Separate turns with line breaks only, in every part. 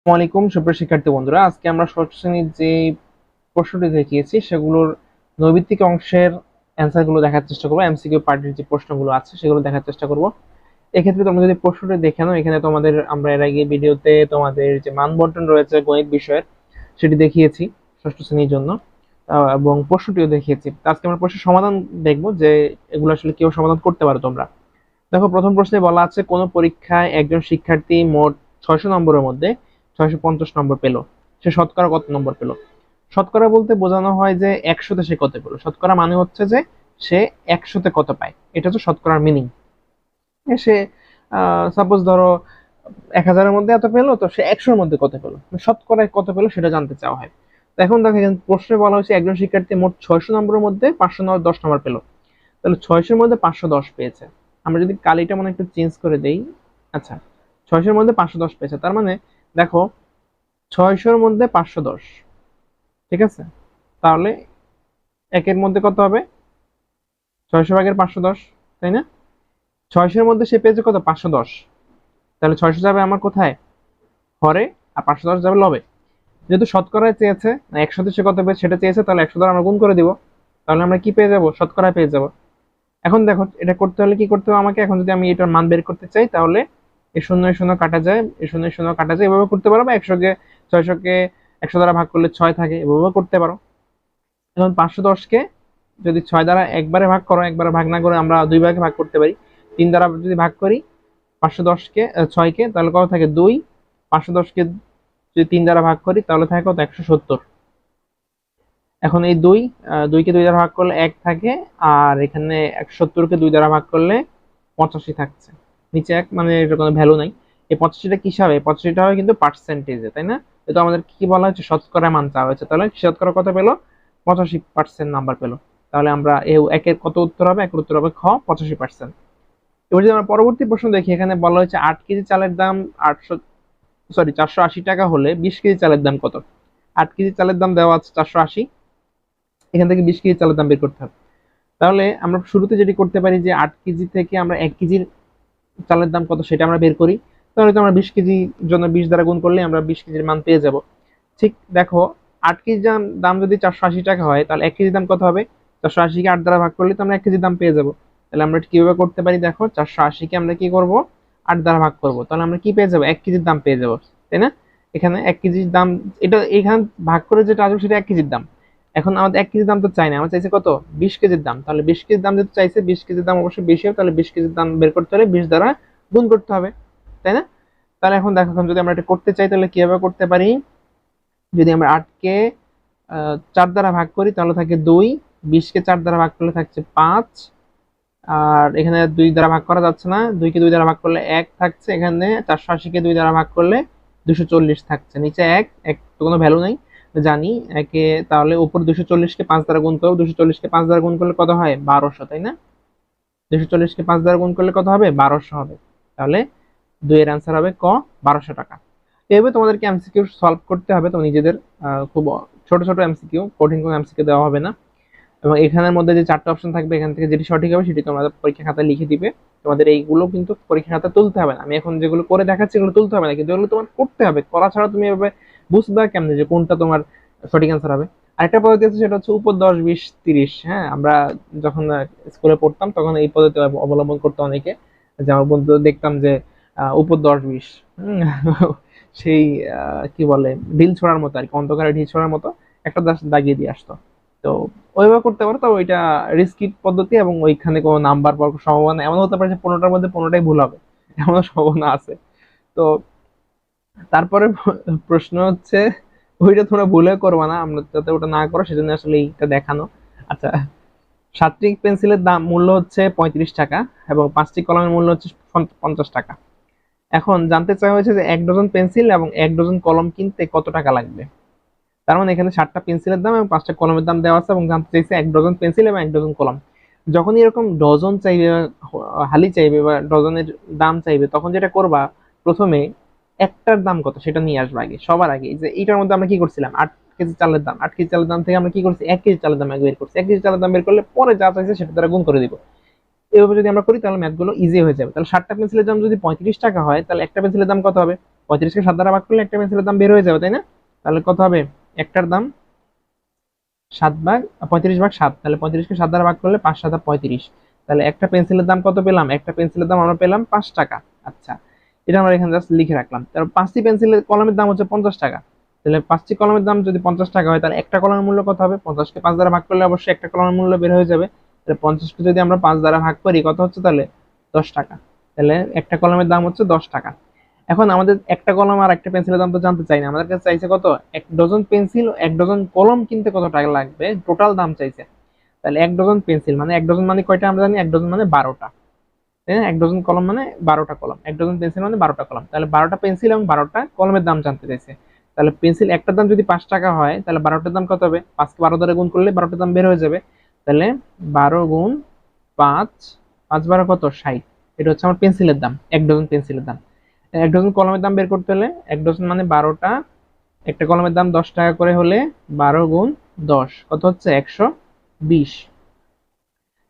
আসসালামু আলাইকুম, সুপ্রিয় শিক্ষার্থী বন্ধুরা। আজকে আমরা ষষ্ঠ শ্রেণির যে প্রশ্নটি দেখিয়েছি, সেগুলোর নৈবিত্তিক অংশের অ্যান্সারগুলো দেখার চেষ্টা করব। এমসিকিউ পার্টির যে প্রশ্নগুলো আছে, সেগুলো দেখার চেষ্টা করব। এক্ষেত্রে তোমরা যদি প্রশ্নটি দেখে নাও, এখানে তোমাদের আমরা এর আগে ভিডিওতে তোমাদের যে মান বন্টন রয়েছে, গণিত বিষয়ের, সেটি দেখিয়েছি ষষ্ঠ শ্রেণির জন্য এবং প্রশ্নটিও দেখিয়েছি। আজকে আমরা প্রশ্নের সমাধান দেখব যে এগুলো আসলে কেউ সমাধান করতে পারো তোমরা। দেখো, প্রথম প্রশ্নে বলা আছে, কোন পরীক্ষায় একজন শিক্ষার্থী মোট ছয়শো নম্বরের মধ্যে ছয়শো পঞ্চাশ নম্বর পেল। সে শতকরা কত নম্বর পেল? শতকরা বলতে বোঝানো হয় যে একশোতে সে কত পেল। শতকরা মানে হচ্ছে যে সে একশোতে কত পায়। এটা হচ্ছে শতকরার মিনিং সে সাপোজ ধরো এক হাজারের মধ্যে এত পেল, তো সে একশোর মধ্যে কত পেল? মানে শতকরায় কত পেল সেটা জানতে চাওয়া হয়। তো এখন দেখো, এখানে প্রশ্নে বলা হয়েছে একজন শিক্ষার্থী মোট ছয়শো নম্বরের মধ্যে পাঁচশো নম্বর দশ নম্বর পেল। তাহলে ছয়শোর মধ্যে পাঁচশো দশ পেয়েছে। আমরা যদি কালিটা মনে একটু চেঞ্জ করে দেই। আচ্ছা ছয়শোর মধ্যে পাঁচশো দশ পেয়েছে। তার মানে দেখো, ছয়শোর মধ্যে পাঁচশো দশ। ঠিক আছে? তাহলে একের মধ্যে কত হবে? ছয়শো ভাগের পাঁচশো দশ, তাই না? ছয়শোর মধ্যে সে পেয়েছে কত? পাঁচশো দশ। তাহলে ছয়শো যাবে আমার কোথায়? হরে, আর পাঁচশো দশ যাবে লবে। যেহেতু শতকরায় চেয়েছে একশোতে সে কত পেয়েছে সেটা চেয়েছে, তাহলে একশো দ্বারা আমরা গুণ করে দিব। তাহলে আমরা কি পেয়ে যাব? শতকরায় পেয়ে যাব। এখন দেখো, এটা করতে হলে কি করতে হবে আমাকে? এখন যদি আমি এটার মান বের করতে চাই, তাহলে এই শূন্য শূন্য কাটা যায় এই শূন্য শূন্য কাটা যায়, এভাবে করতে পারো বা একশোকে ছয়শোকে একশো দ্বারা ভাগ করলে ছয় থাকে, এভাবে করতে পারো। এখন পাঁচশো দশকে যদি ছয় দ্বারা একবারে ভাগ করো, একবারে ভাগ না করে আমরা দুই ভাগে ভাগ করতে পারি। তিন দ্বারা যদি ভাগ করি, পাঁচশো দশকে ছয়কে তাহলে কত থাকে? দুই। পাঁচশো দশকে যদি তিন দ্বারা ভাগ করি, তাহলে থাকে কত? একশো সত্তর। এখন এই দুই দুইকে দুই দ্বারা ভাগ করলে এক থাকে, আর এখানে একশো সত্তরকে দুই দ্বারা ভাগ করলে পঁচাশি থাকছে। নিচে এক মানে এটার কোনো ভ্যালু নাই। এই পঁচাশিটা কিসে হবে? পঁচাশিটা হবে কিন্তু পার্সেন্টেজে তাই না? এটা আমাদের কি বলা হয়েছে? শতকরা মান চাওয়া হয়েছে। তাহলে শতকরা কত পেল? পঁচাশি পার্সেন্ট নাম্বার পেল। তাহলে আমরা এই একের কত উত্তর হবে? একের উত্তর হবে খ, পঁচাশি পার্সেন্ট এবার যদি আমরা পরবর্তী প্রশ্ন দেখি, এখানে বলা হয়েছে আট কেজি চালের দাম আটশো সরি চারশো আশি টাকা হলে বিশ কেজি চালের দাম কত? আট কেজি চালের দাম দেওয়া আছে চারশো আশি। এখান থেকে বিশ কেজি চালের দাম বের করতে হবে। তাহলে আমরা শুরুতে যেটি করতে পারি যে আট কেজি থেকে আমরা এক কেজির চালের দাম কত সেটা আমরা বের করি। তাহলে তো আমরা বিশ কেজির জন্য বিশ দ্বারা গুণ করলে আমরা বিশ কেজির মান পেয়ে যাব। ঠিক দেখো, আট কেজি দাম যদি চারশো আশি টাকা হয়, তাহলে এক কেজি দাম কত হবে? চারশো আশিকে আট দ্বারা ভাগ করলে তো আমরা এক কেজির দাম পেয়ে যাব। তাহলে আমরা কীভাবে করতে পারি দেখো, চারশো আশিকে আমরা কি করব? আট দ্বারা ভাগ করব। তাহলে আমরা কি পেয়ে যাব? এক কেজির দাম পেয়ে যাব। তাই না? এখানে এক কেজির দাম, এটা এখানে ভাগ করে যেটা আসবে সেটা এক কেজির দাম। এখন আমাদের এক কেজির দাম তো চাই না, আমার চাইছে কত? বিশ কেজির দাম। তাহলে বিশ কেজির দাম যেহেতু চাইছে, বিশ কেজির দাম অবশ্যই বেশি হবে, তাহলে বিশ কেজির দাম বের করতে হলে বিশ দ্বারা গুণ করতে হবে, তাই না? তাহলে এখন দেখো যদি আমরা এটা করতে চাই, তাহলে কীভাবে করতে পারি? যদি আমরা আটকে চার দ্বারা ভাগ করি, তাহলে থাকে দুই বিশকে চার দ্বারা ভাগ করলে থাকছে পাঁচ, আর এখানে দুই দ্বারা ভাগ করা যাচ্ছে না দুইকে দুই দ্বারা ভাগ করলে এক থাকছে, এখানে চারশো আশিকে দুই দ্বারা ভাগ করলে দুশো চল্লিশ থাকছে, নিচে এক এক তো কোনো ভ্যালু নাই। জানি, একে তাহলে উপর দুশো চল্লিশকে পাঁচ দ্বারা গুণ করব দুশো চল্লিশকে পাঁচ দ্বারা গুণ করলে কত হয়? বারোশো, তাই না? দুশো চল্লিশকে পাঁচ দ্বারা গুণ করলে কত হবে? বারোশো হবে। তাহলে দুইয়ের অ্যান্সার হবে ক? বারোশো টাকা। এভাবে তোমাদেরকে এমসিকিউ সলভ করতে হবে। তো নিজেদের খুব ছোট ছোট এমসিকিউ কঠিন কোনো এমসিকিউ দেওয়া হবে না। এবং এখানের মধ্যে যে চারটা অপশন থাকবে, এখান থেকে যেটি সঠিক হবে, সেটি তোমরা পরীক্ষা খাতায় লিখে দিবে। তোমাদের এইগুলো কিন্তু পরীক্ষা খাতায় তুলতে হবে না। আমি এখন যেগুলো করে দেখাচ্ছি, এগুলো তুলতে হবে না। কিন্তু এগুলো তোমার করতে হবে। করা ছাড়া তুমি এভাবে বুঝবে কেমনে যে কোনটা তোমার সঠিক অ্যান্সার হবে? আরেকটা পদ্ধতি আছে, সেটা হচ্ছে উপর দশ, বিশ, তিরিশ হ্যাঁ? আমরা যখন স্কুলে পড়তাম, তখন এই পদ্ধতি অবলম্বন করতো অনেকে। যে আমার বন্ধু দেখতাম যে উপর দশ, বিশ সেই কি বলে, ঢিল ছোড়ার মতো আর কি অন্ধকারে ঢিল ছোড়ার মতো একটা দাস দাগিয়ে দিয়ে আসতো। তো ওইভাবে করতে পারো, তবে ওইটা রিস্কি পদ্ধতি এবং ওইখানে কোনো নাম্বার পাওয়ার সম্ভাবনা এমন হতে পারে যে পনেরোটার মধ্যে পনেরোটাই ভুল হবে। এমন সম্ভাবনা আছে। তো তারপরে প্রশ্ন হচ্ছে, ওইটা তোমরা ভুলে করবা না, আমরা যাতে ওটা না করো, সেজন্য আসলে এইটা দেখানো। আচ্ছা সাতটি পেন্সিলের দাম, মূল্য হচ্ছে পঁয়ত্রিশ টাকা এবং পাঁচটি কলমের মূল্য হচ্ছে পঞ্চাশ টাকা। এখন জানতে চাওয়া হয়েছে যে এক ডজন পেন্সিল এবং এক ডজন কলম কিনতে কত টাকা লাগবে? তার মানে এখানে সাতটা পেন্সিলের দাম এবং পাঁচটা কলমের দাম দেওয়া আছে এবং জানতে চাইছে এক ডজন পেন্সিল এবং এক ডজন কলম। যখন এরকম ডজন চাইবে, হালি চাইবে বা ডজনের দাম চাইবে, তখন যেটা করবা, প্রথমে একটার দাম কত সেটা নিয়ে আসবে আগে, সবার আগে। যে এইটার মধ্যে আমরা কি করছিলাম? আট কেজি চালের দাম। আট কেজি চালের দাম থেকে আমরা কি করছি? এক কেজি চালের দাম বের করছি। এক কেজি চালের দাম বের করলে পরে যা চাইছে সেটা দ্বারা গুণ করে দিব। এভাবে যদি আমরা করি, তাহলে ম্যাথগুলো ইজি হয়ে যাবে। তাহলে ষাটটা পেন্সিলের দাম যদি পঁয়ত্রিশ টাকা হয়, তাহলে একটা পেন্সিলের দাম কত হবে? পঁয়ত্রিশকে সাত দ্বারা ভাগ করলে একটা পেন্সিলের দাম বের হয়ে যাবে, তাই না? তাহলে কত হবে? একটার দাম সাত ভাগ পঁয়ত্রিশ ভাগ সাত। তাহলে পঁয়ত্রিশকে সাত দ্বারা ভাগ করলে পাঁচ সাত পঁয়ত্রিশ। তাহলে একটা পেন্সিলের দাম কত পেলাম? একটা পেন্সিলের দাম আমরা পেলাম পাঁচ টাকা। আচ্ছা। এটা আমরা এখানে জাস্ট লিখে রাখলাম। তারপর পাঁচটি পেন্সিলের কলমের দাম হচ্ছে পঞ্চাশ টাকা। তাহলে পাঁচটি কলমের দাম যদি পঞ্চাশ টাকা হয়, তাহলে একটা কলমের মূল্য কত হবে? পঞ্চাশকে পাঁচ দ্বারা ভাগ করলে অবশ্যই একটা কলমের মূল্য বের হয়ে যাবে। তাহলে পঞ্চাশকে যদি আমরা পাঁচ দ্বারা ভাগ করি, কত হচ্ছে তাহলে? দশ টাকা। তাহলে একটা কলমের দাম হচ্ছে দশ টাকা। এখন আমাদের একটা কলম আর একটা পেন্সিলের দাম তো জানতে চাই না। আমাদের কাছে চাইছে কত? এক ডজন পেন্সিল এক ডজন কলম কিনতে কত টাকা লাগবে? টোটাল দাম চাইছে। তাহলে এক ডজন পেন্সিল মানে এক ডজন মানে কয়টা আমরা জানি? এক ডজন মানে বারোটা। এক ডজন কলম মানে বারোটা কলম। এক ডজন পেন্সিল মানে বারোটা কলম। তাহলে বারোটা পেন্সিল এবং বারোটা কলমের দাম জানতে চাইছে। তাহলে পেন্সিল একটার দাম যদি পাঁচ টাকা হয়, তাহলে বারোটার দাম কত হবে? পাঁচকে বারো দ্বারা গুণ করলে বারোটার দাম বের হয়ে যাবে। তাহলে বারো গুণ পাঁচ পাঁচ বারো কত? ষাট। এটা হচ্ছে আমার পেন্সিলের দাম, এক ডজন পেন্সিলের দাম। এক ডজন কলমের দাম বের করতে হলে এক ডজন মানে বারোটা, একটা কলমের দাম দশ টাকা করে হলে বারো গুণ দশ, কত হচ্ছে? একশো বিশ।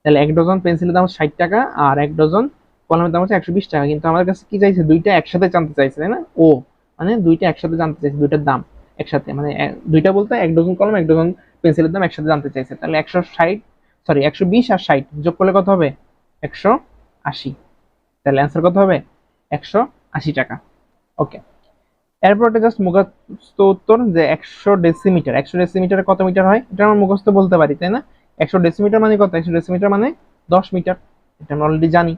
তাহলে এক ডজন পেন্সিলের দাম ষাট টাকা আর এক ডজন কলমের দাম হচ্ছে একশো বিশ টাকা। কিন্তু আমার কাছে কি চাইছে? দুইটা একসাথে জানতে চাইছে, তাই না? ও মানে দুইটা একসাথে জানতে চাইছে দুইটার দাম একসাথে। মানে দুইটা বলতে এক ডজন কলম, এক ডজন পেন্সিলের দাম একসাথে জানতে চাইছে। তাহলে একশো ষাট সরি একশো বিশ আর ষাট, যোগ করলে কত হবে? একশো আশি। তাহলে অ্যান্সার কত হবে? একশো আশি টাকা। ওকে এরপর এটা জাস্ট মুখস্থ উত্তর যে একশো ডেসিমিটার একশো ডেসিমিটারে কত মিটার হয়? এটা আমরা মুখস্থ বলতে পারি, তাই না? একশো ডেসিমিটার মানে কত? একশো ডেসিমিটার মানে দশ মিটার এটা আমরা অলরেডি জানি।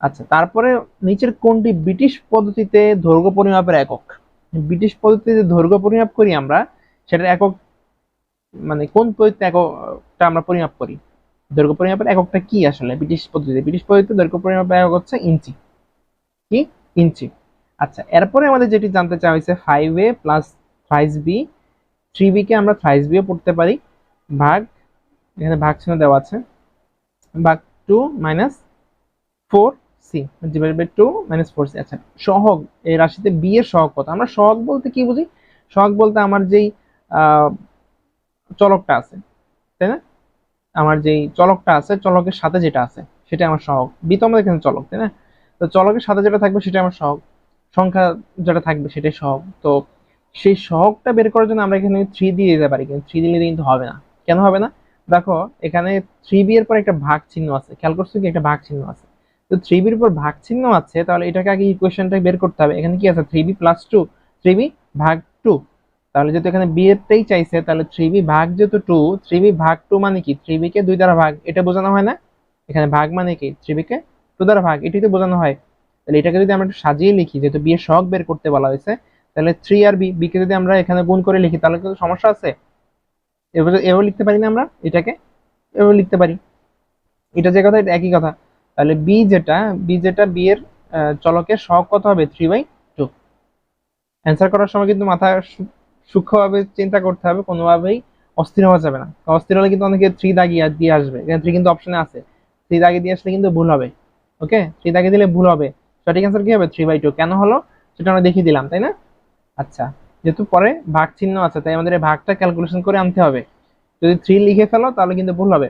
আচ্ছা তারপরে নিচের কোনটি ব্রিটিশ পদ্ধতিতে দৈর্ঘ্য পরিমাপের একক। ব্রিটিশ পদ্ধতিতে দৈর্ঘ্য পরিমাপ করি আমরা, সেটার একক মানে কোন পদ্ধতিতে এককটা আমরা পরিমাপ করি? দৈর্ঘ্য পরিমাপের এককটা কি আসলে ব্রিটিশ পদ্ধতিতে? ব্রিটিশ পদ্ধতিতে দৈর্ঘ্য পরিমাপের একক হচ্ছে ইঞ্চি। কি? ইঞ্চি। আচ্ছা এরপরে আমাদের যেটি জানতে চাওয়া হয়েছে five A plus thrice B three বিকে আমরা থ্রাইস বিও পড়তে পারি। ভাগ, এখানে ভাগ চিহ্ন দেওয়া আছে। ভাগ two minus four C divide by two minus four C আচ্ছা সহগ, এই রাশিতে বি এর সহগ কত? আমরা সহগ বলতে কি বুঝি? সহগ বলতে আমার যেই চলকটা আছে, তাই না? আমার যেই চলকটা আছে, চলকের সাথে যেটা আছে, সেটা আমার সহগ। বি তো আমাদের এখানে চলক, তাই না? তো চলকের সাথে যেটা থাকবে, সেটা আমার সহগ। সংখ্যা যেটা থাকবে, সেটাই সহগ। তো সেই সহগটা বের করার জন্য আমরা এখানে থ্রি দিয়ে দিতে পারি, কিন্তু থ্রি দিলে কিন্তু হবে না। কেন হবে না? দেখো, এখানে থ্রি বি এর পর একটা ভাগ চিহ্ন আছে। খেয়াল করছ কি? একটা ভাগ চিহ্ন আছে। তো থ্রি বির উপর ভাগ চিহ্ন আছে, তাহলে এটাকে আগে ইকুয়েশনটা বের করতে হবে। এখানে কি আছে? Three B plus two three B ভাগ টু তাহলে যেহেতু এখানে বি এরটাই চাইছে, তাহলে থ্রি বি ভাগ যেহেতু টু থ্রি বি ভাগ টু মানে কি? থ্রি বি কে দুই দ্বারা ভাগ, এটা বোঝানো হয় না? এখানে ভাগ মানে কি? থ্রি বি কে টু দ্বারা ভাগ, এটাই তো বোঝানো হয়। তাহলে এটাকে যদি আমরা একটু সাজিয়ে লিখি, যেহেতু বি এর শখ বের করতে বলা হয়েছে, তাহলে থ্রি আর বি কে যদি আমরা এখানে গুণ করে লিখি, তাহলে কিন্তু সমস্যা আছে? এভাবে এভাবে লিখতে পারি না আমরা এটাকে? এভাবে লিখতে পারি। এটা যে কথা একই কথা। তাহলে বি যেটা বি যেটা বি এর চলকের সহগ কত হবে? থ্রি বাই টু অ্যান্সার করার সময় কিন্তু মাথা সূক্ষ্মভাবে চিন্তা করতে হবে, কোনোভাবেই অস্থির হওয়া যাবে না। অস্থির হলে কিন্তু অনেকে থ্রি দাগিয়ে দিয়ে আসবে। থ্রি কিন্তু অপশনে আছে। থ্রি দাগিয়ে দিয়ে আসলে কিন্তু ভুল হবে। ওকে? থ্রি দাগিয়ে দিলে ভুল হবে। সঠিক অ্যান্সার কি হবে? থ্রি বাই টু কেন হলো? সেটা আমরা দেখিয়ে দিলাম, তাই না? আচ্ছা। যেহেতু পরে ভাগ চিহ্ন আছে, তাই আমাদের এই ভাগটা ক্যালকুলেশন করে আনতে হবে। যদি থ্রি লিখে ফেলো, তাহলে কিন্তু ভুল হবে।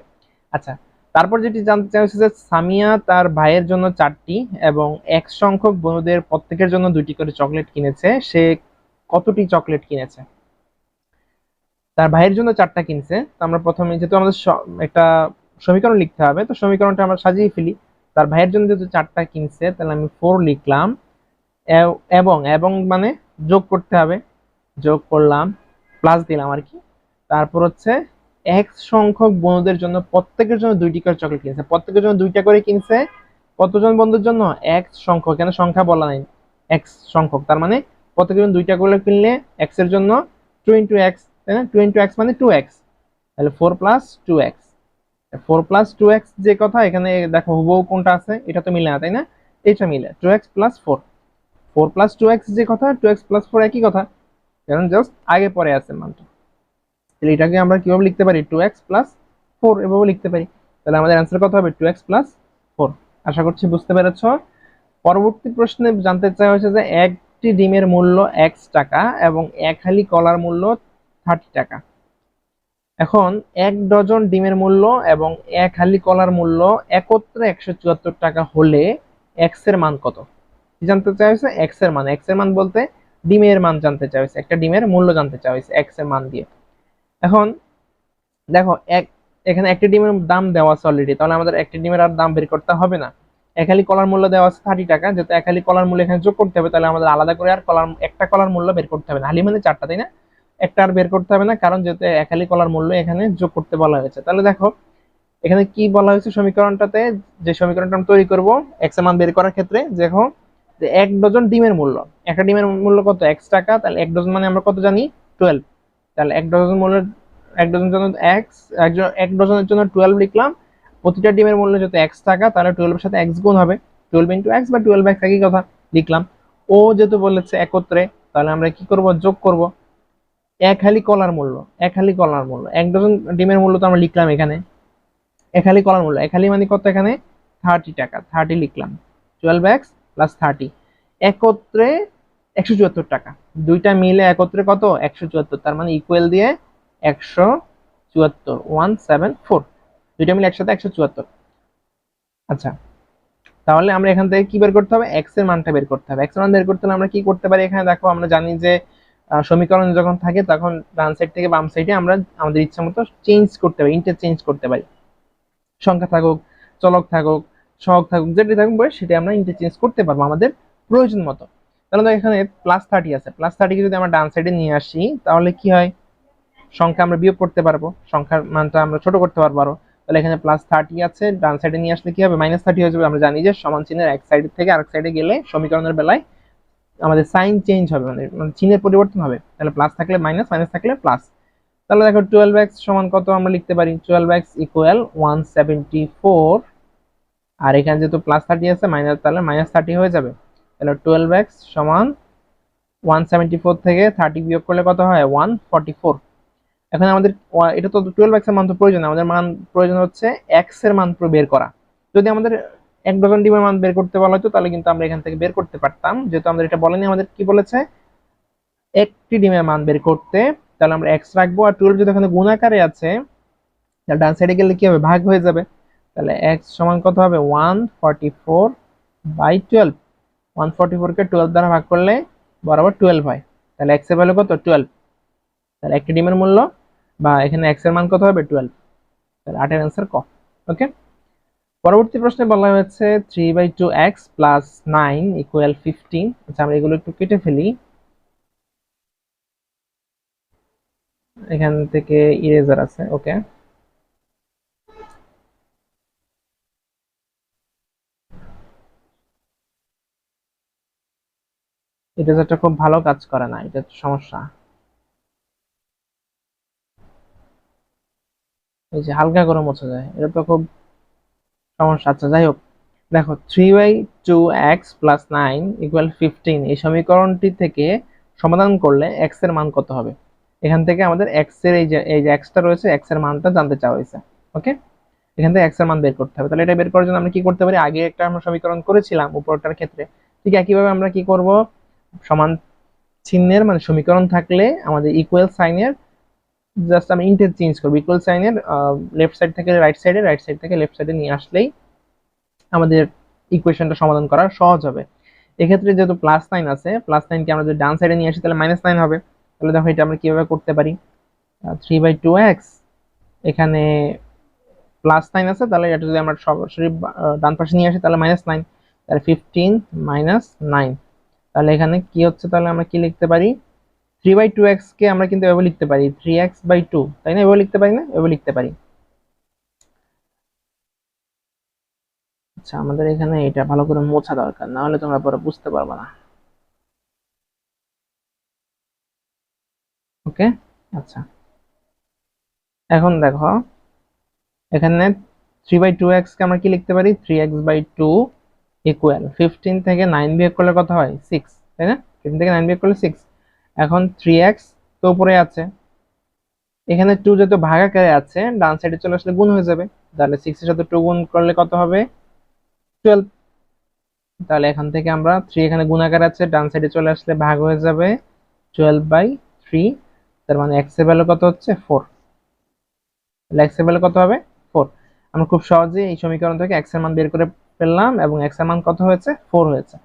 আচ্ছা তারপর যেটি জানতে চাইছে যে সামিয়া তার ভাইয়ের জন্য চারটি এবং এক সংখ্যক বন্ধুদের প্রত্যেকের জন্য দুইটি করে চকলেট কিনেছে। সে কতটি চকলেট কিনেছে? তার ভাইয়ের জন্য চারটা কিনছে। তো আমরা প্রথমে, যেহেতু আমাদের একটা সমীকরণ লিখতে হবে, তো সমীকরণটা আমরা সাজিয়ে ফেলি। তার ভাইয়ের জন্য যেহেতু চারটা কিনছে, তাহলে আমি ফোর লিখলাম। এবং এবং মানে যোগ করতে হবে। যোগ করলাম প্লাস দিলাম আর কি। তারপর হচ্ছে এক্স সংখ্যক বন্ধুদের জন্য প্রত্যেকের জন্য দুইটি করে চকলেট কিনছে। প্রত্যেকের জন্য দুইটা করে কিনছে কতজন বন্ধুর জন্য? এক্স সংখ্যক, কেন সংখ্যা বলা নাই? এক্স সংখ্যক, তার মানে প্রত্যেকের জন্য দুইটা করে কিনলে এক্সের জন্য টু ইন্টু এক্স তাই না? টু ইন্টু এক্স মানে টু এক্স তাহলে four plus two X four plus two X যে কথা, এখানে দেখো হুবহু কোনটা আছে, এটা তো মিলে না, তাই না? এটা মিলে। Two X plus four four plus two X যে কথা টু এক্স প্লাস ফোর একই কথা। কারণ জাস্ট আগে পরে আছে মানটা। তাহলে এটাকে আমরা কীভাবে লিখতে পারি? টু এক্স প্লাস ফোর এভাবে লিখতে পারি। তাহলে আমাদের অ্যান্সার কত হবে? টু এক্স প্লাস ফোর আশা করছি বুঝতে পেরেছ। পরবর্তী প্রশ্নে জানতে চাওয়া হয়েছে যে একটি ডিমের মূল্য এক্স টাকা এবং এক হালি কলার মূল্য থার্টি টাকা। এখন এক ডজন ডিমের মূল্য এবং এক হালি কলার মূল্য একত্রে একশো চুয়াত্তর টাকা হলে এক্সের মান কত? জানতে চাইছে এক্সের মান। এক্সের মান বলতে ডিমের মান জানতে চাইছে একটা ডিমের মূল্য জানতে চাইছে এক্সের মান দিয়ে। এখন দেখো, এক, এখানে একটি ডিমের দাম দেওয়া আছে অলরেডি তাহলে আমাদের একটি ডিমের আর দাম বের করতে হবে না। একালি কলার মূল্য দেওয়া আছে থার্টি টাকা, যেহেতু একালি কলার মূল্য এখানে যোগ করতে হবে, তাহলে আমাদের আলাদা করে আর কলার, একটা কলার মূল্য বের করতে হবে না। হালি মানে চারটা, তাই না? একটা আর বের করতে হবে না, কারণ যেহেতু একালি কলার মূল্য এখানে যোগ করতে বলা হয়েছে। তাহলে দেখো, এখানে কি বলা হয়েছে সমীকরণটাতে? যে সমীকরণটা আমরা তৈরি করব এক্স মান বের করার ক্ষেত্রে, দেখো এক ডজন ডিমের মূল্য। একটা ডিমের মূল্য কত? এক্স টাকা, তাহলে এক ডজন মানে আমরা কত জানি? টুয়েলভ তাহলে এক ডজন মূল্য, এক ডজনের জন্য এক্স একজন এক ডজনের জন্য টুয়েলভ লিখলাম। প্রতিটা ডিমের মূল্য যত এক্স টাকা, তাহলে টুয়েলভের সাথে এক্স গুণ হবে। টুয়েলভ ইন্টু এক্স বা টুয়েলভ এক্স একই কথা লিখলাম। ও যেহেতু বলেছে একত্রে, তাহলে আমরা কি করব? যোগ করব। এক হালি কলার মূল্য, এক হালি কলার মূল্য। এক ডজন ডিমের মূল্য তো আমরা লিখলাম এখানে। এক হালি কলার মূল্য, এক হালি মানে কত এখানে? থার্টি টাকা থার্টি লিখলাম। টুয়েলভ এক্স প্লাস থার্টি একত্রে একশো চুয়াত্তর টাকা। দুইটা মিলে একত্রে কত? একশো চুয়াত্তর। তার মানে ইকুয়াল দিয়ে একশো চুয়াত্তর। ওয়ান সেভেন ফোর দুইটা মিলে একসাথে একশো চুয়াত্তর। আচ্ছা তাহলে আমরা এখান থেকে কি বের করতে হবে? এক্সের মানটা বের করতে হবে। এক্সের মান বের করতে হলে আমরা কি করতে পারি এখানে? দেখো, আমরা জানি যে সমীকরণ যখন থাকে, তখন ডান সাইড থেকে বাম সাইডে আমরা আমাদের ইচ্ছা মতো চেঞ্জ করতে পারি ইন্টারচেঞ্জ করতে পারি। সংখ্যা থাকুক, চলক থাকুক সহক থাকুক, যেটি থাকুক সেটা আমরা ইন্টারচেঞ্জ করতে পারব আমাদের প্রয়োজন মতো। তাহলে এখানে প্লাস থার্টি আছে। প্লাস থার্টিকে যদি আমরা ডান সাইডে নিয়ে আসি, তাহলে কি হয়? সংখ্যা আমরা বিয়োগ করতে পারব। সংখ্যার মানটা আমরা ছোট করতে পারব আরও। তাহলে এখানে প্লাস থার্টি আছে। ডান সাইডে নিয়ে আসলে কি হবে? মাইনাস থার্টি হয়ে যাবে। আমরা জানি যে সমান চিহ্নের এক সাইড থেকে আরেক সাইডে গেলে সমীকরণের বেলায় আমাদের সাইন চেঞ্জ হবে মানে চিহ্নের পরিবর্তন হবে। তাহলে প্লাস থাকলে মাইনাস মাইনাস থাকলে প্লাস তাহলে দেখো টুয়েলভ এক্স সমান কত আমরা লিখতে পারি? Twelve X equal one seventy four আর এখানে যেহেতু প্লাস থার্টি আছে মাইনাস তাহলে মাইনাস থার্টি হয়ে যাবে। তাহলে টুয়েলভ এক্স সমান ওয়ান সেভেন্টি ফোর থেকে থার্টি বিয়োগ করলে কত হয়? ওয়ান ফর্টি ফোর এখন আমাদের, এটা তো টুয়েলভ এক্সের মান তো প্রয়োজন, আমাদের মান প্রয়োজন হচ্ছে এক্সের মান বের করা। যদি আমাদের এক ডজন ডিমের মান বের করতে বলা হতো, তাহলে কিন্তু আমরা এখান থেকে বের করতে পারতাম। যেহেতু আমাদের এটা বলেনি, আমাদের কি বলেছে? একটি ডিমের মান বের করতে, তাহলে আমরা এক্স রাখব। আর টুয়েলভ যদি এখানে গুণাকারে আছে, তাহলে ডান সাইডে গেলে কি হবে? ভাগ হয়ে যাবে। তাহলে এক্স সমান কত হবে? One forty four by twelve one forty ফোরকে টুয়েলভ দ্বারা ভাগ করলে বরাবর টুয়েলভ হয়। তাহলে এক্সের ভ্যালু কত? টুয়েলভ তাহলে একটি ডিমের মূল্য বা এখানে এক্সের মান কত হবে? টুয়েলভ তাহলে আটের অ্যান্সার ক। ওকে পরবর্তী প্রশ্নে বলা হয়েছে three by two X plus nine equal fifteen আচ্ছা আমরা এগুলো একটু কেটে ফেলি। এখান থেকে ইরেজার আছে। ওকে ইরেজারটা খুব ভালো কাজ করে না, এটা সমস্যা। এই যে হালকা করে মোছা যায়, এটা তো খুব সমস্যা। আচ্ছা যাই হোক, দেখো three by two X plus nine equal fifteen এই সমীকরণটি থেকে সমাধান করলে এক্সের মান কত হবে? এখান থেকে আমাদের এক্সের এই যে এই যে এক্সটা রয়েছে এক্সের মানটা জানতে চাওয়া হয়েছে ওকে এখান থেকে এক্সের মান বের করতে হবে। তাহলে এটা বের করার জন্য আমরা কি করতে পারি? আগে একটা আমরা সমীকরণ করেছিলাম উপরটার ক্ষেত্রে। ঠিক একইভাবে আমরা কি করব? সমান চিহ্নের মানে সমীকরণ থাকলে আমাদের ইকুয়াল সাইনের জাস্ট আমি ইন্টারচেঞ্জ করব। ইকুয়াল সাইনের লেফট সাইড থেকে রাইট সাইডে রাইট সাইড থেকে লেফট সাইডে নিয়ে আসলেই আমাদের ইকুয়েশনটা সমাধান করা সহজ হবে। এক্ষেত্রে যেহেতু প্লাস নাইন আছে প্লাস নাইনকে আমরা যদি ডান সাইডে নিয়ে আসি, তাহলে মাইনাস নাইন হবে। তাহলে দেখো এটা আমরা কীভাবে করতে পারি? থ্রি বাই টু এক্স এখানে প্লাস নাইন আছে, তাহলে এটা যদি আমরা সরাসরি ডান পাশে নিয়ে আসি, তাহলে মাইনাস নাইন তাহলে ফিফটিন মাইনাস নাইন তাহলে এখানে কি হচ্ছে? তাহলে আমরা কি লিখতে পারি? থ্রি বাই টু এক্স কে আমরা কিন্তু এভাবে লিখতে পারি। থ্রি এক্স বাই টু তাই না? এভাবে লিখতে পারি না? এভাবে লিখতে পারি। আচ্ছা আমাদের এখানে এটা ভালো করে মোছা দরকার, না হলে তোমরা পরে বুঝতে পারবে না। ওকে? আচ্ছা। এখন দেখো, এখানে থ্রি বাই টু এক্স কে আমরা কি লিখতে পারি? Three X by two equal fifteen থেকে নাইন বিয়োগ করলে কত হয়? সিক্স তাই না? ফিফটিন থেকে নাইন বিয়োগ করলে সিক্স এখন থ্রি এক্স তো উপরে আছে। এখানে টু যেহেতু ভাগাকারে আছে, ডান সাইডে চলে আসলে গুণ হয়ে যাবে। তাহলে সিক্সের সাথে টু গুণ করলে কত হবে? টুয়েলভ তাহলে এখান থেকে আমরা থ্রি এখানে গুণাকার আছে, ডান সাইডে চলে আসলে ভাগ হয়ে যাবে টুয়েলভ বাই থ্রি তার মানে এক্সের ভ্যালু কত হচ্ছে? ফোর তাহলে এক্সের ভ্যালু কত হবে? ফোর আমরা খুব সহজে এই সমীকরণ থেকে এক্সের মান বের করে ফেললাম এবং এক্সের মান কত হয়েছে? ফোর হয়েছে।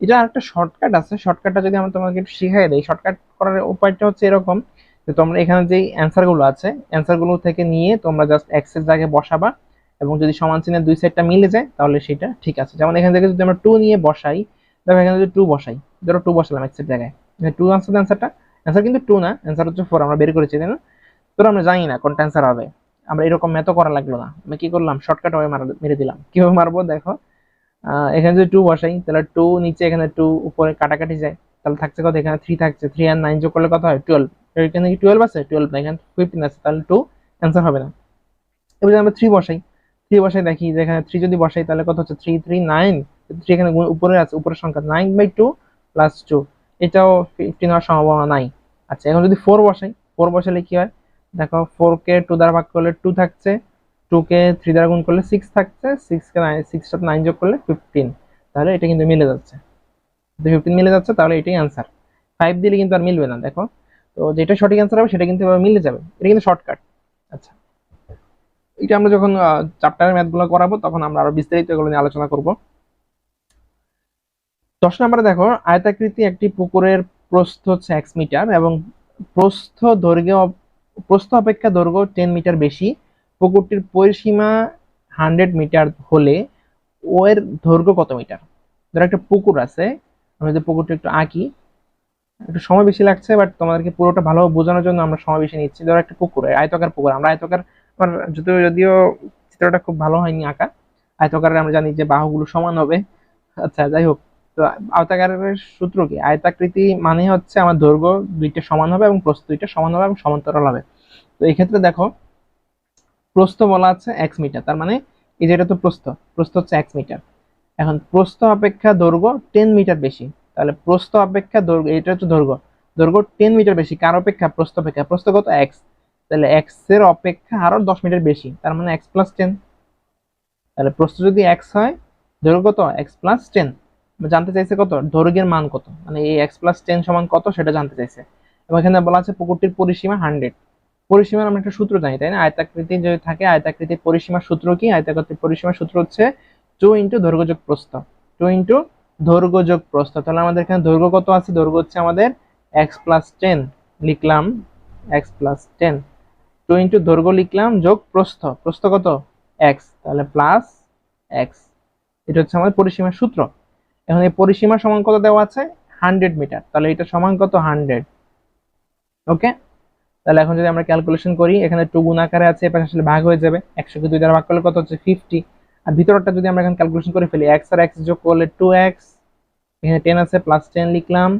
এটা একটা শর্টকাট আছে। শর্টকাটটা যদি আমরা তোমাকে একটু শিখাই দিই শর্টকাট করার উপায়টা হচ্ছে এরকম যে তোমরা এখানে যে অ্যান্সারগুলো আছে অ্যান্সারগুলো থেকে নিয়ে তোমরা জাস্ট এক্সের জায়গায় বসাবা এবং যদি সমান চিহ্নের দুই সাইডটা মিলে যায়, তাহলে সেটা ঠিক আছে। যেমন এখান থেকে যদি আমরা টু নিয়ে বসাই, দেখো এখানে যদি টু বসাই, ধরো টু বসালাম এক্সের জায়গায়। টু আনসার অ্যান্সারটা অ্যান্সার কিন্তু টু না অ্যান্সার হচ্ছে ফোর আমরা বের করেছি, তাই না? তোর আমরা জানি না কোনটা অ্যান্সার হবে। আমরা এরকম ম্যাথও করা লাগল না। আমি কি করলাম? শর্টকাট হয়ে মেরে দিলাম। কীভাবে মারবো? দেখো। এখানে যদি টু বসাই, তাহলে টু নিচে, এখানে টু উপরে কাটাকাটি যায়। তাহলে থাকছে কত? এখানে থ্রি থাকছে। থ্রি আর নাইন যোগ করলে কত হয়? টুয়েলভ এখানে কি টুয়েলভ আছে? টুয়েলভ না। এখানে ফিফটিন আছে। তাহলে টু অ্যান্সার হবে না। এবার যদি আমরা থ্রি বসাই থ্রি বসাই দেখি যে এখানে থ্রি যদি বসাই, তাহলে কত হচ্ছে? থ্রি থ্রি নাইন থ্রি এখানে উপরে আছে। উপরের সংখ্যা nine by two plus two এটাও ফিফটিন হওয়ার সম্ভাবনা নাই। আচ্ছা এখন যদি ফোর বসাই ফোর বসালে কি হয়? দেখো ফোর কে টু দ্বারা ভাগ করলে টু থাকছে টু কে থ্রি দ্বারা গুণ করলে সিক্স থাকছে সিক্স কে নাইন সিক্স নাইন যোগ করলে ফিফটিন তাহলে এটা কিন্তু মিলে যাচ্ছে। ফিফটিন মিলে যাচ্ছে, তাহলে এটাই অ্যান্সার ফাইভ দিলে কিন্তু আর মিলবে না, দেখো। তো যেটা সঠিক অ্যান্সার হবে, সেটা কিন্তু মিলে যাবে। এটা কিন্তু শর্টকাট আচ্ছা। এটা আমরা যখন চ্যাপ্টারের ম্যাথগুলো করাবো, তখন আমরা আরও বিস্তারিত এগুলো নিয়ে আলোচনা করব। দশ নম্বরে দেখো, আয়তাকৃতি একটি পুকুরের প্রস্থ হচ্ছে এক্স মিটার এবং প্রস্থ দৈর্ঘ্য প্রস্থ অপেক্ষা দৈর্ঘ্য টেন মিটার বেশি, পুকুরটির পরিসীমা হান্ড্রেড মিটার হলে ও এর দৈর্ঘ্য কত মিটার ধরো একটা পুকুর আছে, আমি যদি পুকুরটা একটু আঁকি, একটু সময় বেশি লাগছে বাট তোমাদেরকে পুরোটা ভালো বোঝানোর জন্য আমরা সময় বেশি নিচ্ছি। ধরো একটা পুকুর, আয়তকার পুকুর, আমরা আয়তকার, আমার যদিও যদিও চিত্রটা খুব ভালো হয়নি আঁকা আয়তকারে আমরা জানি যে বাহুগুলো সমান হবে। আচ্ছা যাই হোক তো আয়তাকারের সূত্র কি? আয়তাকৃতি মানে হচ্ছে আমার দৈর্ঘ্য দুইটা সমান হবে এবং প্রস্থ দুইটা সমান হবে এবং সমান্তরাল হবে। তো এই ক্ষেত্রে দেখো, প্রস্থ বলা আছে এক্স মিটার তার মানে এই যেটা তো প্রস্থ প্রস্থ হচ্ছে এক্স মিটার এখন প্রস্থ অপেক্ষা দৈর্ঘ্য টেন মিটার বেশি, তাহলে প্রস্থ অপেক্ষা দৈর্ঘ্য, এটা হচ্ছে দৈর্ঘ্য দৈর্ঘ্য টেন মিটার বেশি, কার অপেক্ষা? প্রস্থ অপেক্ষা প্রস্থ কত এক্স তাহলে এক্সের অপেক্ষা আরও দশ মিটার বেশি, তার মানে এক্স প্লাস টেন তাহলে প্রস্থ যদি এক্স হয়, দৈর্ঘ্য কত? এক্স প্লাস টেন জানতে চাইছে কত? দৈর্ঘ্যের মান কত? মানে এই এক্স প্লাস টেন সমান কত সেটা জানতে চাইছে। এবং এখানে বলা আছে পুকুরটির পরিসীমা হান্ড্রেড পরিসীমার আমরা একটা সূত্র জানি, তাই না? আয়তাকৃতি যদি থাকে, আয়তাকৃতির পরিসীমার সূত্র কি? আয়তাকৃতির পরিসীমার সূত্র হচ্ছে টু ইন্টু দৈর্ঘ্যযোগ প্রস্থ। টু ইন্টু দৈর্ঘ্যযোগ প্রস্থ। তাহলে আমাদের এখানে দৈর্ঘ্য কত আছে? দৈর্ঘ্য হচ্ছে আমাদের এক্স প্লাস টেন লিখলাম X plus ten two into দৈর্ঘ্য লিখলাম যোগ প্রস্থ। প্রস্থ কত? এক্স তাহলে প্লাস এক্স এটা হচ্ছে আমাদের পরিসীমার সূত্র। এখন এই পরিসীমা সমান কত দেওয়া আছে? হান্ড্রেড মিটার তাহলে এটা সমান কত? হান্ড্রেড ওকে তাহলে এখন যদি আমরা ক্যালকুলেশন করি, এখানে টু গুণ আকারে আছে, এপাশে আসলে ভাগ হয়ে যাবে। একশোকে দুই দ্বারা ভাগ করলে কত হচ্ছে? ফিফটি আর ভিতরটা যদি আমরা এখন ক্যালকুলেশন করে ফেলি এক্স আর এক্স যোগ করলে টু এক্স এখানে টেন আছে প্লাস টেন লিখলাম।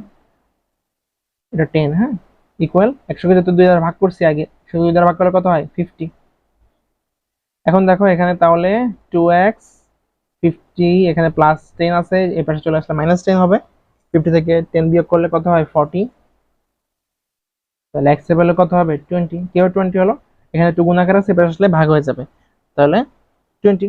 এটা টেন হ্যাঁ? ইকুয়াল একশোকে যত দুই দ্বারা ভাগ করছি আগে। শুধু দুই দ্বারা ভাগ করলে কত হয়? ফিফটি এখন দেখো এখানে তাহলে টু এক্স ফিফটি এখানে প্লাস টেন আছে, এই পাশে চলে আসলে মাইনাস টেন হবে। ফিফটি থেকে টেন বিয়োগ করলে কত হয়? ফর্টি তাহলে এক্স ভ্যালু কত হবে? টোয়েন্টি কেউ টোয়েন্টি হলো? এখানে টু গুণাকার আছে এবার আসলে ভাগ হয়ে যাবে। তাহলে টোয়েন্টি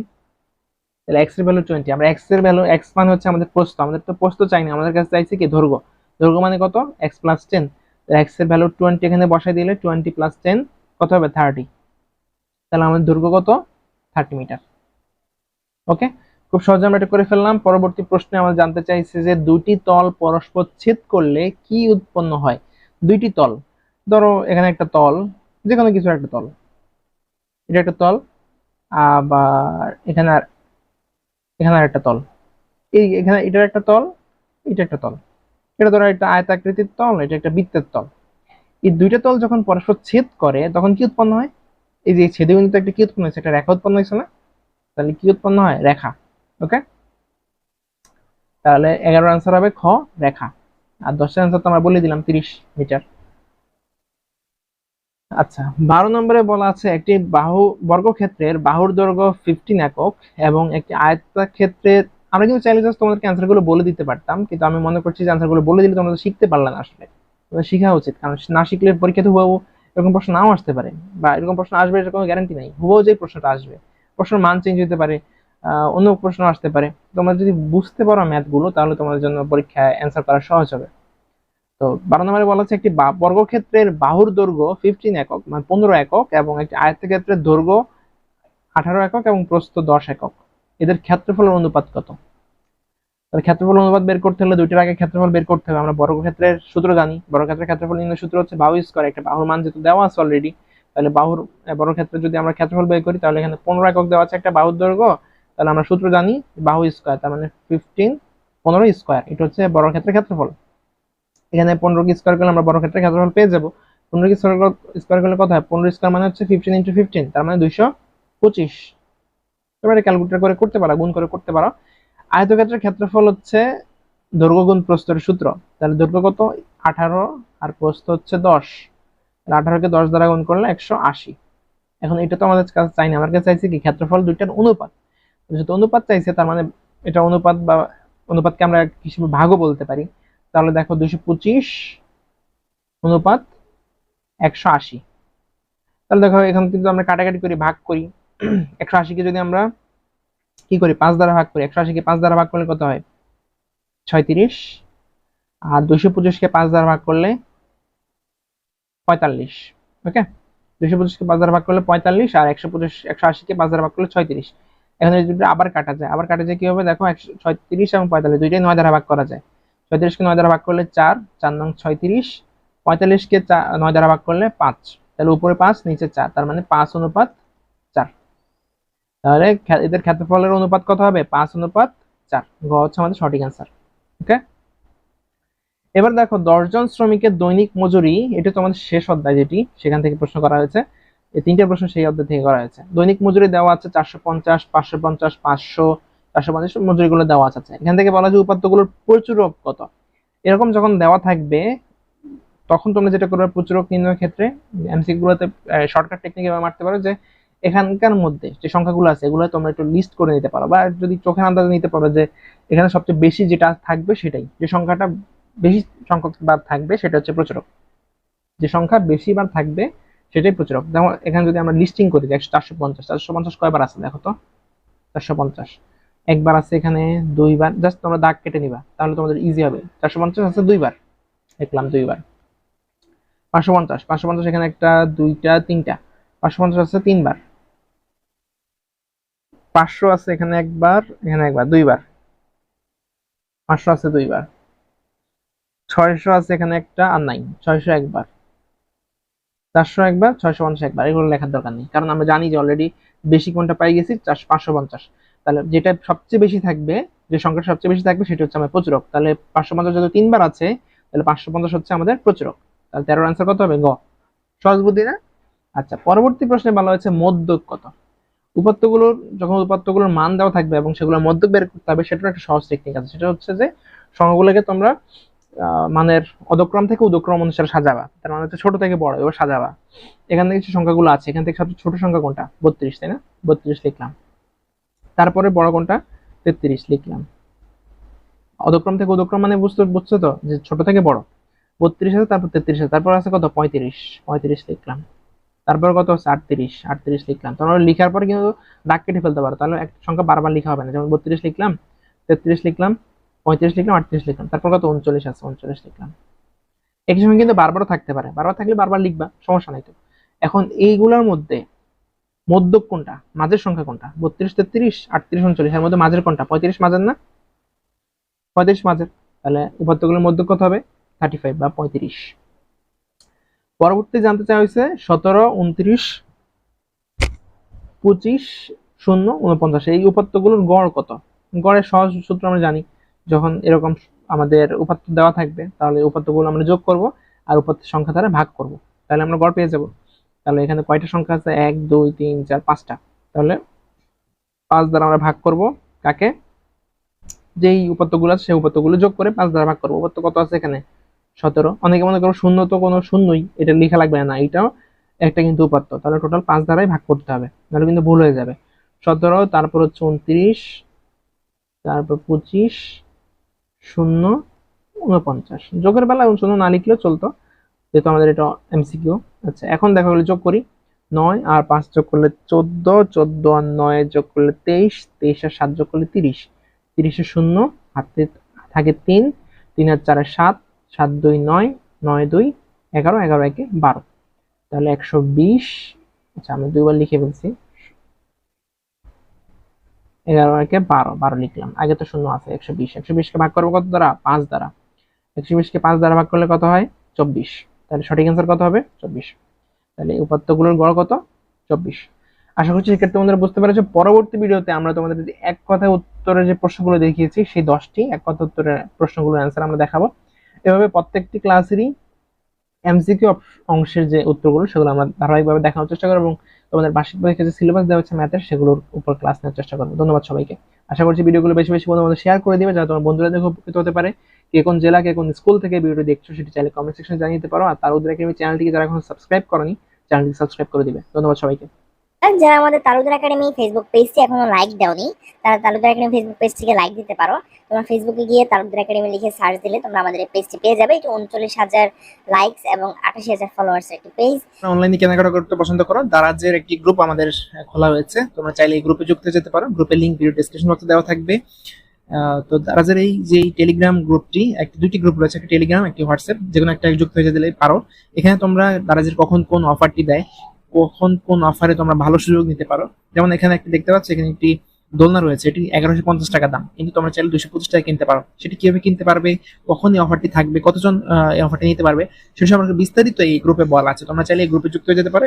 তাহলে এক্সের ভ্যালু টোয়েন্টি আমরা এক্সের ভ্যালু এক্স মানে হচ্ছে আমাদের প্রস্থ। আমাদের তো প্রস্ত চাই না, আমাদের কাছে চাইছে কি? দৈর্ঘ্য। দৈর্ঘ্য মানে কত? এক্স প্লাস টেন এক্সের ভ্যালু টোয়েন্টি এখানে বসাই দিলে টোয়েন্টি প্লাস টেন কত হবে? থার্টি তাহলে আমাদের দৈর্ঘ্য কত? থার্টি মিটার ওকে খুব সহজে আমরা এটা করে ফেললাম। পরবর্তী প্রশ্নে আমরা জানতে চাইছে যে দুটি তল পরস্পর ছেদ করলে কি উৎপন্ন হয়? দুইটি তল। ধরো এখানে একটা তল যে কোনো কিছু একটা তল। এটা একটা তল, আবার এখানে আর এখানে আর একটা তল। এই এখানে এটার একটা তল, এটা একটা তল। এটা ধরো একটা আয়তাকৃতির তল, এটা একটা বৃত্তের তল। এই দুইটা তল যখন পরস্পর ছেদ করে, তখন কি উৎপন্ন হয়? এই যে ছেদে বিন্দুতে একটা কি উৎপন্ন হয়েছে একটা রেখা উৎপন্ন হয়েছে না? তাহলে কি উৎপন্ন হয়? রেখা। ওকে তাহলে এগারোর আনসার হবে খ, রেখা। আর দশের আনসার তো আমরা বলে দিলাম, তিরিশ মিটার। আচ্ছা বারো নম্বরে বলা আছে একটি বাহু বর্গক্ষেত্রের বাহুর দৈর্ঘ্য ফিফটিন একক এবং একটি আয়তাক্ষেত্রের আমরা কিন্তু চাইলে জাস্ট তোমাদেরকে অ্যান্সারগুলো বলে দিতে পারতাম, কিন্তু আমি মনে করছি যে অ্যান্সারগুলো বলে দিলে তোমরা শিখতে পারলে না আসলে। শেখা উচিত, কারণ না শিখলে পরীক্ষাতে হুবাহু এরকম প্রশ্ন নাও আসতে পারে, বা এরকম প্রশ্ন আসবে এরকম গ্যারান্টি নাই। হুবাহু যে প্রশ্নটা আসবে প্রশ্নের মান চেঞ্জ হতে পারে অন্য প্রশ্ন আসতে পারে। তোমরা যদি বুঝতে পারো ম্যাথগুলো, তাহলে তোমাদের জন্য পরীক্ষায় অ্যান্সার করা সহজ হবে। তো বারো নম্বরে বলা হচ্ছে একটি বর্গক্ষেত্রের বাহুর দৈর্ঘ্য ফিফটিন একক মানে পনেরো একক, এবং একটি আয়তক্ষেত্রের দৈর্ঘ্য আঠারো একক, এবং প্রস্থ দশ একক। এদের ক্ষেত্রফলের অনুপাত কত? তাহলে ক্ষেত্রফল অনুপাত বের করতে হলে দুইটার আগে ক্ষেত্রফল বের করতে হবে। আমরা বর্গক্ষেত্রের সূত্র জানি। বর্গক্ষেত্রের ক্ষেত্রফল নির্ণয় সূত্র হচ্ছে বাহু স্কয়ার, একটা বাহুর মান যেহেতু দেওয়া আছে অলরেডি তাহলে বাহুর, বর্গক্ষেত্রে যদি আমরা ক্ষেত্রফল বের করি, তাহলে এখানে পনেরো একক দেওয়া আছে একটা বাহুর দৈর্ঘ্য তাহলে আমরা সূত্র জানি বাহু স্কোয়ার, তার মানে ফিফটিন পনেরো স্কোয়ার। এটা হচ্ছে বর্গক্ষেত্রের ক্ষেত্রফল। এখানে পনেরো কি স্কোয়ার করলে আমরা বর্গক্ষেত্রের ক্ষেত্রফল পেয়ে যাব। পনেরো স্কোয়ার স্কোয়ার করলে কত হয় পনেরো স্কোয়ার মানে হচ্ছে ফিফটিন ইন্টু ফিফটিন তার মানে দুইশো পঁচিশ। এবারে ক্যালকুলেটর করে করতে পারো, গুণ করে করতে পারো। আয়তক্ষেত্রের ক্ষেত্রফল হচ্ছে দৈর্ঘ্য গুণ প্রস্তরের সূত্র। তাহলে দৈর্ঘ্য কত? আঠারো, আর প্রস্থ হচ্ছে দশ। তাহলে আঠারোকে দশ দ্বারা গুণ করলে একশো আশি। এখন এটা তো আমাদের কাছে চাইনি আমার কাছে চাইছে কি? ক্ষেত্রফল দুইটার অনুপাত। যেহেতু অনুপাত চাইছে, তার মানে এটা অনুপাত বা অনুপাতকে আমরা হিসেবে ভাগও বলতে পারি। তাহলে দেখো দুইশো পঁচিশ অনুপাত একশো আশি। তাহলে দেখো এখান কিন্তু আমরা কাটাকাটি করি ভাগ করি। একশো আশিকে যদি আমরা কি করি? পাঁচ দ্বারা ভাগ করি। একশো আশিকে পাঁচ দ্বারা ভাগ করলে কত হয়? ছয়ত্রিশ। আর দুশো পঁচিশকে পাঁচ দ্বারা ভাগ করলে পঁয়তাল্লিশ। ওকে? দুশো পঁচিশকে পাঁচ দ্বারা ভাগ করলে পঁয়তাল্লিশ আর একশো পঁচিশ, একশো আশিকে পাঁচ দ্বারা ভাগ করলে ছয়ত্রিশ। এখানে আবার কাটা যায়, আবার কাটা যায় কি হবে? দেখো ছয়ত্রিশ এবং পঁয়তাল্লিশ, দুইটাই নয় দ্বারা ভাগ করা যায়। ছয়ত্রিশকে নয় দ্বারা ভাগ করলে চার চার নং ছয়ত্রিশ, পঁয়তাল্লিশকে নয় দ্বারা ভাগ করলে পাঁচ। তাহলে উপরে পাঁচ, নিচে চার, তার মানে পাঁচ অনুপাত চার। তাহলে এদের ক্ষেত্রফলের অনুপাত কত হবে? পাঁচ অনুপাত চার। গ হচ্ছে আমাদের সঠিক অ্যান্সার ওকে এবার দেখো, দশজন শ্রমিকের দৈনিক মজুরি, এটা তোমাদের শেষ অধ্যায় যেটি, সেখান থেকে প্রশ্ন করা হয়েছে। এই তিনটে প্রশ্ন সেই অধ্যায় থেকে করা হয়েছে। দৈনিক মজুরি দেওয়া আছে চারশো পঞ্চাশ, পাঁচশো পঞ্চাশ, পাঁচশো, চারশো পঞ্চাশ মজুরিগুলো দেওয়া আছে এখান থেকে বলা যায় উপাত্তগুলোর প্রচুরক কত? এরকম যখন দেওয়া থাকবে, তখন তোমরা যেটা করবে প্রচুরক নির্ণয়ের ক্ষেত্রে এমসিকিউ গুলোতে শর্টকাট টেকনিক এভাবে মারতে পারো যে, এখানকার মধ্যে যে সংখ্যাগুলো আছে, এগুলো তোমরা একটু লিস্ট করে নিতে পারো। বা যদি চোখের আন্দাজে নিতে পারো যে, এখানে সবচেয়ে বেশি যেটা থাকবে সেটাই। যে সংখ্যাটা বেশি সংখ্যক বার থাকবে, সেটা হচ্ছে প্রচুরক যে সংখ্যা বেশি বার থাকবে সেটাই প্রচুরক যেমন এখানে যদি আমরা লিস্টিং করি একশো চারশো পঞ্চাশ চারশো পঞ্চাশ কয়বার আছে দেখো তো? চারশো পঞ্চাশ। একবার আছে এখানে দুইবার। জাস্ট তোমরা দাগ কেটে নিবা, তাহলে তোমাদের ইজি হবে। চারশো পঞ্চাশ আছে দুইবার। দেখলাম দুইবার। পাঁচশো পঞ্চাশ পাঁচশো পঞ্চাশ এখানে একটা, দুইটা, তিনটা। পাঁচশো পঞ্চাশ আছে তিনবার। পাঁচশো আছে এখানে একবার এখানে একবার, দুইবার। পাঁচশো আছে দুইবার। ছয়শো আছে এখানে একটা আর নাই ছয়শো একবার। চারশো একবার, ছয়শো পঞ্চাশ একবার, এগুলো লেখার দরকার নেই। কারণ আমরা জানি যে অলরেডি বেশি কোনটা পাই গেছি, চারশো, পাঁচশো পঞ্চাশ। তাহলে যেটা সবচেয়ে বেশি থাকবে, যে সংখ্যাটা সবচেয়ে বেশি থাকবে, সেটা হচ্ছে আমাদের প্রচুরক। তাহলে পাঁচশো পঞ্চাশ যদি তিনবার আছে, তাহলে পাঁচশো পঞ্চাশ হচ্ছে আমাদের প্রচুরক। তাহলে তেরোর আনসার কত হবে? গ। সহজ বুদ্ধি না? আচ্ছা পরবর্তী প্রশ্নে বলা হয়েছে মধ্যক কত? উপাত্তগুলোর যখন উপাত্তগুলোর মান দেওয়া থাকবে এবং সেগুলোর মধ্যক বের করতে হবে সেটার একটা সহজ টেকনিক আছে। সেটা হচ্ছে যে সংখ্যাগুলোকে তোমরা মানের অদক্রম থেকে উদক্রম অনুসারে সাজাবা। তার মানে হচ্ছে ছোট থেকে বড়, এবার সাজাবা। এখান থেকে সংখ্যাগুলো আছে, এখান থেকে সবচেয়ে ছোট সংখ্যা কোনটা? বত্রিশ, তাই না? বত্রিশ লিখলাম। তারপরে বড় কোনটা? তেত্রিশ লিখলাম। অদক্রম থেকে উদক্রম মানে বুঝতে, বুঝছ তো? যে ছোট থেকে বড়। বত্রিশ আছে, তারপর তেত্রিশ আছে। তারপর আছে কত? পঁয়ত্রিশ। পঁয়ত্রিশ লিখলাম। তারপর কত হচ্ছে? আটত্রিশ। আটত্রিশ লিখলাম। তোমরা লিখার পরে কিন্তু দাগ কেটে ফেলতে পারো। তাহলে একটা সংখ্যা বারবার লিখা হবে না। যেমন বত্রিশ লিখলাম, তেত্রিশ লিখলাম পঁয়ত্রিশ লিখলাম, আটত্রিশ লিখলাম। তারপর কত? উনচল্লিশ আছে, উনচল্লিশ লিখলাম। একই সময় কিন্তু বারবারও থাকতে পারে। বারবার থাকলে বারবার লিখবা, সমস্যা নাই তো। এখন এইগুলোর মধ্যে মধ্যক কোনটা? মাঝের সংখ্যা কোনটা? বত্রিশ, তেত্রিশ, আটত্রিশ, উনচল্লিশ। এর মধ্যে মাঝের কোনটা? পঁয়ত্রিশ মাঝের না? পঁয়ত্রিশ মাঝের। তাহলে উপাত্তগুলোর মধ্যক কত হবে? থার্টি ফাইভ বা পঁয়ত্রিশ। পরবর্তী জানতে চাওয়া হয়েছে সতেরো, উনত্রিশ, পঁচিশ, শূন্য উনপঞ্চাশ এই উপাত্তগুলোর গড় কত? গড়ের সহজ সূত্র আমরা জানি। যখন এরকম আমাদের উপাত্ত দেওয়া থাকবে, তাহলে উপাত্তগুলো আমরা যোগ করব আর উপাত্তের সংখ্যা দ্বারা ভাগ করব। তাহলে আমরা গড় পেয়ে যাব। তাহলে এখানে কয়টা সংখ্যা আছে? এক, দুই, তিন, চার, পাঁচটা। তাহলে পাঁচ দ্বারা আমরা ভাগ করব কাকে? যেই উপাত্তগুলো আছে, সেই উপাত্তগুলো যোগ করে পাঁচ দ্বারা ভাগ করব। উপাত্ত কত আছে এখানে? সতেরো। অনেকে মনে করো শূন্য তো কোনো শূন্যই, এটা লেখা লাগবে না, এটাও একটা কিন্তু উপাত্ত। তাহলে টোটাল পাঁচ দ্বারাই ভাগ করতে হবে তাহলে কিন্তু ভুল হয়ে যাবে। সতেরো, তারপর হচ্ছে উনত্রিশ, তারপর পঁচিশ শূন্য উনপঞ্চাশ। যোগের বেলা শূন্য না লিখলেও চলতো, যেহেতু আমাদের এটা এমসিকিউ আচ্ছা এখন দেখা গেলো যোগ করি, নয় আর পাঁচ যোগ করলে চোদ্দ চোদ্দ আর নয় যোগ করলে তেইশ তেইশ আর সাত যোগ করলে তিরিশ। তিরিশে শূন্য, হাতে থাকে তিন তিন আর চারে সাত সাত দুই নয় নয় দুই, এগারো এগারো একে বারো। তাহলে একশো বিশ আচ্ছা আমি দুইবার লিখে ফেলছি। এগারো একে বারো বারো লিখলাম। আগে তো শূন্য আছে, একশো বিশ। একশো বিশকে ভাগ করব কত দ্বারা? পাঁচ দ্বারা। একশো বিশকে পাঁচ দ্বারা ভাগ করলে কত হয়? চব্বিশ। তাহলে সঠিক অ্যান্সার কত হবে? চব্বিশ। তাহলে উপাত্তগুলোর গড় কত? চব্বিশ। আশা করছি সেক্ষেত্রে তোমাদের বুঝতে পেরেছ। পরবর্তী ভিডিওতে আমরা তোমাদের যে এক কথায় উত্তরের যে প্রশ্নগুলো দেখিয়েছি, সেই দশটি এক কথা উত্তরের প্রশ্নগুলোর অ্যান্সার আমরা দেখাবো। এভাবে প্রত্যেকটি ক্লাসেরই এমসিকিউ অংশের যে উত্তরগুলো, সেগুলো আমরা ধারাবাহিকভাবে দেখানোর চেষ্টা করব এবং তোমাদের বার্ষিক পরীক্ষা যে সিলেবাস দেওয়া হচ্ছে ম্যাথের সেগুলোর উপর ক্লাস নেওয়ার চেষ্টা করব। ধন্যবাদ সবাইকে। আশা করছি ভিডিওগুলো বেশি বেশি বন্ধুদের শেয়ার করে দিবে, যাতে তোমার বন্ধুরা দেখে উপকৃত হতে পারে। কে কোন জেলা, কে কোন স্কুল থেকে ভিডিও দেখছ, সেটি চাইলে কমেন্ট সেকশনে জানিয়ে দিতে পারো। আর তার উদ্রেকে চ্যানেলটিকে যারা এখন সাবস্ক্রাইব করনি চ্যানেলটি সাবস্ক্রাইব করে দিবে। ধন্যবাদ সবাইকে।
যারা আমাদের তালুদার একাডেমি ফেসবুক পেজটি এখনও লাইক দাওনি, তারা তালুদার একাডেমি ফেসবুক পেজটিকে লাইক দিতে পারো। তোমরা ফেসবুকে গিয়ে তালুদার একাডেমি লিখে সার্চ দিলে তোমরা আমাদের এই পেজটি পেয়ে যাবে। এটি উনচল্লিশ হাজার লাইকস এবং আঠাশি হাজার ফলোয়ার্স একটি পেজ
অনলাইনে কেনাকাটা করতে পছন্দ করো। দারাজের একটি গ্রুপ আমাদের খোলা হয়েছে। তোমরা চাইলে এই গ্রুপে যুক্ত যেতে পারো। গ্রুপের লিঙ্ক ভিডিও ডিসক্রিপশন বক্সে দেওয়া থাকবে। তো দারাজের এই যে টেলিগ্রাম গ্রুপটি একটি, দুটি গ্রুপ রয়েছে। একটি টেলিগ্রাম একটি হোয়াটসঅ্যাপ যে কোনো একটা যুক্ত হয়ে যেতে পারো। এখানে তোমরা দারাজের কখন কোন অফারটি দেয় কখন কোন অফারে তোমরা ভালো সুযোগ নিতে পারো। যেমন এখানে একটি দেখতে পাচ্ছ, এখানে একটি দোলনা রয়েছে, এটি এগারোশো পঞ্চাশ টাকা দাম। কিন্তু তোমরা চাইলে দুশো পঁচিশ টাকা কিনতে পারো। সেটি কীভাবে কিনতে পারবে, কখন এই অফারটি থাকবে, কতজন এই অফারটি নিতে পারবে, সে সম্পর্কে বিস্তারিত এই গ্রুপে বলা আছে। তোমরা চাইলে এই গ্রুপে যুক্ত হয়ে যেতে পারো।